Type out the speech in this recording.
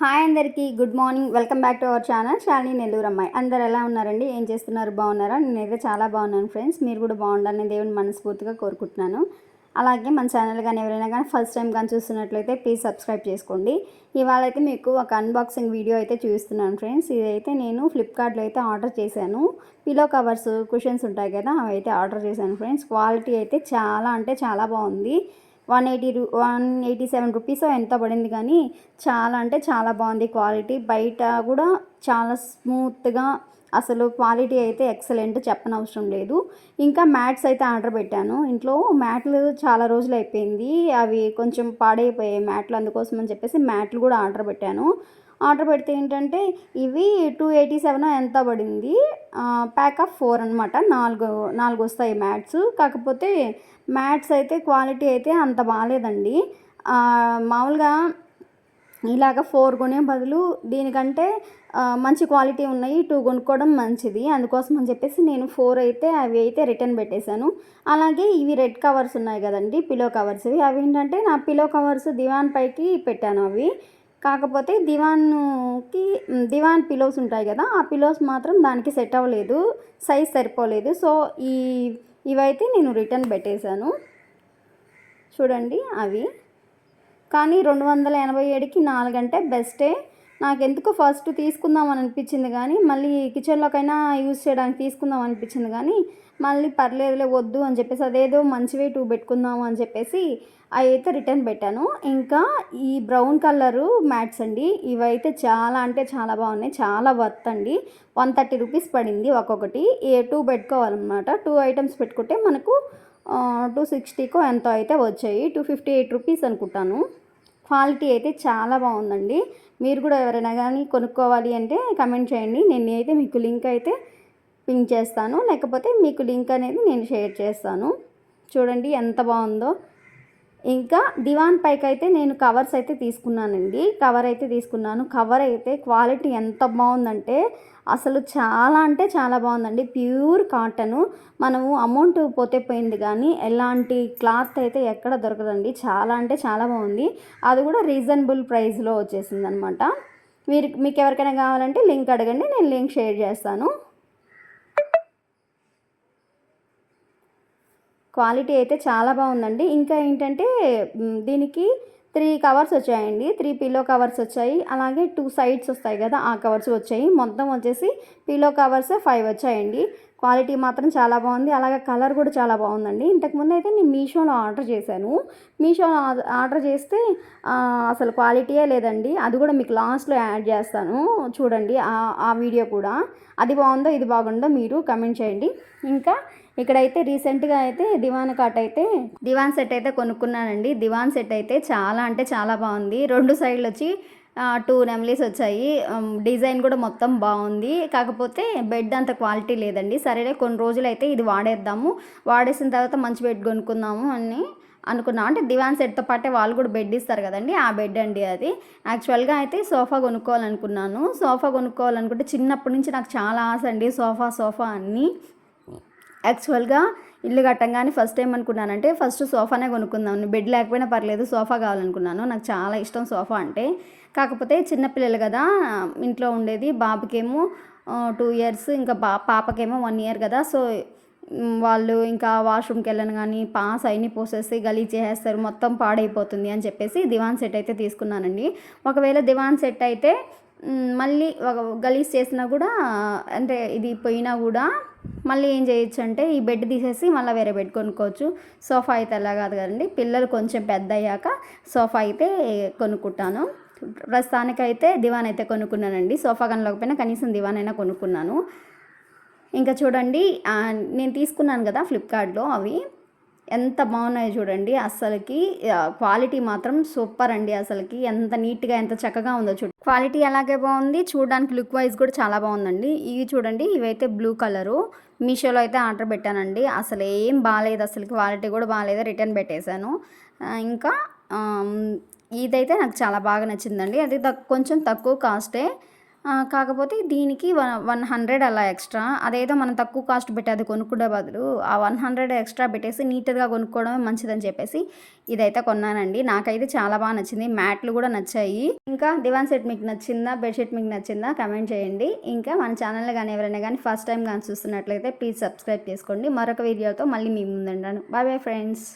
Hi అందరికీ good morning. Welcome back to our channel. Shalini Nellore అమ్మాయి. అందరు ఎలా ఉన్నారండి? ఏం చేస్తున్నారు? బాగున్నారా? నేనైతే చాలా బాగున్నాను ఫ్రెండ్స్. మీరు కూడా బాగుండాలని దేవుని మనస్ఫూర్తిగా కోరుకుంటున్నాను. అలాగే మన ఛానల్ కానీ ఎవరైనా కానీ ఫస్ట్ టైం కానీ చూస్తున్నట్లయితే ప్లీజ్ సబ్స్క్రైబ్ చేసుకోండి. ఇవాళ అయితే మీకు ఒక అన్బాక్సింగ్ వీడియో అయితే చూపిస్తున్నాను ఫ్రెండ్స్. ఇదైతే నేను ఫ్లిప్కార్ట్లో అయితే ఆర్డర్ చేశాను. పిలో కవర్స్ కుషన్స్ ఉంటాయి కదా అవి అయితే ఆర్డర్ చేశాను ఫ్రెండ్స్. క్వాలిటీ అయితే చాలా అంటే చాలా బాగుంది. వన్ ఎయిటీ రూ వన్ ఎయిటీ సెవెన్ రూపీస్ ఎంత పడింది కానీ చాలా అంటే చాలా బాగుంది క్వాలిటీ. బయట కూడా చాలా స్మూత్గా అసలు క్వాలిటీ అయితే ఎక్సలెంట్ చెప్పనవసరం లేదు. ఇంకా మ్యాట్స్ అయితే ఆర్డర్ పెట్టాను. ఇంట్లో మ్యాట్లు చాలా రోజులు అయిపోయింది. అవి కొంచెం పాడైపోయాయి మ్యాట్లు అందుకోసం అని చెప్పేసి మ్యాట్లు కూడా ఆర్డర్ పెట్టాను. ఆర్డర్ పెడితే ఏంటంటే ఇవి టూ ఎయిటీ సెవెన్ ఎంత పడింది? ప్యాక్ ఆఫ్ ఫోర్ అనమాట నాలుగు నాలుగు వస్తాయి మ్యాట్స్ కాకపోతే మ్యాట్స్ అయితే క్వాలిటీ అయితే అంత బాగాలేదండి మామూలుగా ఇలాగ ఫోర్ కొనే బదులు దీనికంటే మంచి క్వాలిటీ ఉన్నాయి. టూ కొనుక్కోవడం మంచిది. అందుకోసం అని చెప్పేసి నేను ఫోర్ అయితే అవి అయితే రిటర్న్ పెట్టేశాను. అలాగే ఇవి రెడ్ కవర్స్ ఉన్నాయి కదండి పిలో కవర్స్ ఇవి అవి ఏంటంటే నా పిలో కవర్స్ దివాన్ పైకి పెట్టాను అవి. కాకపోతే దివాన్కి దివాన్ పిలోస్ ఉంటాయి కదా ఆ పిలోస్ మాత్రం దానికి సెట్ అవ్వలేదు సైజ్ సరిపోలేదు. సో ఈ ఇవైతే నేను రిటర్న్ పెట్టేశాను. చూడండి అవి. కానీ రెండు వందల ఎనభై ఏడుకి నాలుగంటే బెస్టే నాకు ఫస్ట్ తీసుకుందాం అని అనిపించింది కానీ మళ్ళీ కిచెన్లోకైనా యూజ్ చేయడానికి తీసుకుందాం అనిపించింది కానీ మళ్ళీ పర్లేదులే వద్దు అని చెప్పేసి అదేదో మంచివే టూ పెట్టుకుందాము అని చెప్పేసి అవి అయితే రిటర్న్ పెట్టాను. ఇంకా ఈ బ్రౌన్ కలరు మ్యాట్స్ అండి ఇవైతే చాలా అంటే చాలా బాగున్నాయి చాలా వర్త్ అండి. వన్ థర్టీ రూపీస్ పడింది ఒక్కొక్కటి. ఏ టూ పెట్టుకోవాలన్నమాట. టూ ఐటమ్స్ పెట్టుకుంటే మనకు టూ సిక్స్టీకో ఎంతో అయితే వచ్చాయి. టూ ఫిఫ్టీ ఎయిట్ రూపీస్ అనుకుంటాను. క్వాలిటీ అయితే చాలా బాగుందండి. మీరు కూడా ఎవరైనా కానీ కొనుక్కోవాలి అంటే కమెంట్ చేయండి. నేను అయితే మీకు లింక్ అయితే పింక్ చేస్తాను. లేకపోతే మీకు లింక్ అనేది నేను షేర్ చేస్తాను. చూడండి ఎంత బాగుందో. ఇంకా దివాన్ పైకి అయితే నేను కవర్స్ అయితే తీసుకున్నానండి. కవర్ అయితే తీసుకున్నాను. కవర్ అయితే క్వాలిటీ ఎంత బాగుందంటే అసలు చాలా అంటే చాలా బాగుందండి. ప్యూర్ కాటను మనము అమౌంట్ పోతే పోయింది కానీ ఎలాంటి క్లాత్ అయితే ఎక్కడ దొరకదండి. చాలా అంటే చాలా బాగుంది. అది కూడా రీజనబుల్ ప్రైస్లో వచ్చేసింది అనమాట మీరు మీకు ఎవరికైనా కావాలంటే లింక్ అడగండి. నేను లింక్ షేర్ చేస్తాను. క్వాలిటీ అయితే చాలా బాగుందండి. ఇంకా ఏంటంటే దీనికి త్రీ కవర్స్ వచ్చాయండి. త్రీ పిల్లో కవర్స్ వచ్చాయి. అలాగే టూ సైడ్స్ వస్తాయి కదా ఆ కవర్స్ వచ్చాయి. మొత్తం వచ్చేసి పిల్లో కవర్స్ ఫైవ్ వచ్చాయండి. క్వాలిటీ మాత్రం చాలా బాగుంది. అలాగే కలర్ కూడా చాలా బాగుందండి. ఇంతకుముందు అయితే నేను మీషోలో ఆర్డర్ చేశాను. మీషోలో ఆర్డర్ చేస్తే అసలు క్వాలిటీయే లేదండి. అది కూడా మీకు లాస్ట్లో యాడ్ చేస్తాను. చూడండి ఆ వీడియో కూడా. అది బాగుందో ఇది బాగుందో మీరు కమెంట్ చేయండి. ఇంకా ఇక్కడైతే రీసెంట్గా అయితే దివాన్ కాట్ అయితే దివాన్ సెట్ అయితే కొనుక్కున్నానండి. దివాన్ సెట్ అయితే చాలా అంటే చాలా బాగుంది. రెండు సైడ్లు వచ్చి టూ నెమ్లీస్ వచ్చాయి. డిజైన్ కూడా మొత్తం బాగుంది. కాకపోతే బెడ్ అంత క్వాలిటీ లేదండి. సరేలే కొన్ని రోజులు అయితే ఇది వాడేద్దాము. వాడేసిన తర్వాత మంచి బెడ్ కొనుక్కుందాము అని అనుకున్నాం. అంటే దివాన్ సెట్తో పాటే వాళ్ళు కూడా బెడ్ ఇస్తారు కదండి ఆ బెడ్ అండి అది. యాక్చువల్గా అయితే సోఫా కొనుక్కోవాలనుకున్నాను. సోఫా కొనుక్కోవాలనుకుంటే చిన్నప్పటి నుంచి నాకు చాలా ఆశ అండి సోఫా సోఫా అన్నీ. యాక్చువల్గా ఇల్లు కట్టంగానే ఫస్ట్ టైం అనుకున్నానంటే ఫస్ట్ సోఫానే కొనుక్కుందాం. బెడ్ లేకపోయినా పర్లేదు సోఫా కావాలనుకున్నాను. నాకు చాలా ఇష్టం సోఫా అంటే. కాకపోతే చిన్నపిల్లలు కదా ఇంట్లో ఉండేది బాబుకేమో టూ ఇయర్స్ ఇంకా బా పాపకేమో వన్ ఇయర్ కదా. సో వాళ్ళు ఇంకా వాష్రూమ్కి వెళ్ళను కానీ పాస్ అయిని పోసేసి గలీజ్ చేసేస్తారు. మొత్తం పాడైపోతుంది అని చెప్పేసి దివాన్ సెట్ అయితే తీసుకున్నానండి. ఒకవేళ దివాన్ సెట్ అయితే మళ్ళీ ఒక గలీజ్ చేసినా కూడా అంటే ఇది పోయినా కూడా మళ్ళీ ఏం చేయొచ్చు అంటే ఈ బెడ్ తీసేసి మళ్ళీ వేరే బెడ్ కొనుక్కోవచ్చు. సోఫా అయితే అలా కాదు కదండి. పిల్లలు కొంచెం పెద్ద అయ్యాక సోఫా అయితే కొనుక్కుంటాను. ప్రస్తుతానికైతే దివాన్ అయితే కొనుక్కున్నానండి. సోఫా కనలేకపోయినా కనీసం దివాన్ అయినా కొనుక్కున్నాను. ఇంకా చూడండి నేను తీసుకున్నాను కదా ఫ్లిప్కార్ట్లో అవి. ఎంత బాగున్నాయో చూడండి. అసలుకి క్వాలిటీ మాత్రం సూపర్ అండి అసలుకి ఎంత నీట్గా ఎంత చక్కగా ఉందో చూడండి క్వాలిటీ అలాగే బాగుంది? చూడడానికి లుక్ వైజ్ కూడా చాలా బాగుందండి. ఇవి చూడండి ఇవైతే బ్లూ కలరు. మీషోలో అయితే ఆర్డర్ పెట్టానండి. అసలు ఏం బాగాలేదు అసలు క్వాలిటీ కూడా బాగాలేదు రిటర్న్ పెట్టేశాను. ఇంకా ఇదైతే నాకు చాలా బాగా నచ్చిందండి. అది కొంచెం తక్కువ కాస్టే కాకపోతే దీనికి వన్ వన్ హండ్రెడ్ అలా ఎక్స్ట్రా. అదేదో మనం తక్కువ కాస్ట్ పెట్టి అది కొనుక్కునే బదులు ఆ వన్ హండ్రెడ్ ఎక్స్ట్రా పెట్టేసి నీట్గా కొనుక్కోవడమే మంచిదని చెప్పేసి ఇదైతే కొన్నానండి. నాకైతే చాలా బాగా నచ్చింది. మ్యాట్లు కూడా నచ్చాయి. ఇంకా దివాన్ సెట్ మీకు నచ్చిందా? బెడ్షీట్ మీకు నచ్చిందా? కమెంట్ చేయండి. ఇంకా మన ఛానల్ కానీ ఎవరైనా కానీ ఫస్ట్ టైం కానీ చూస్తున్నట్లయితే ప్లీజ్ సబ్స్క్రైబ్ చేసుకోండి. మరొక వీడియోతో మళ్ళీ మీ ముందుంటాను. Bye bye friends.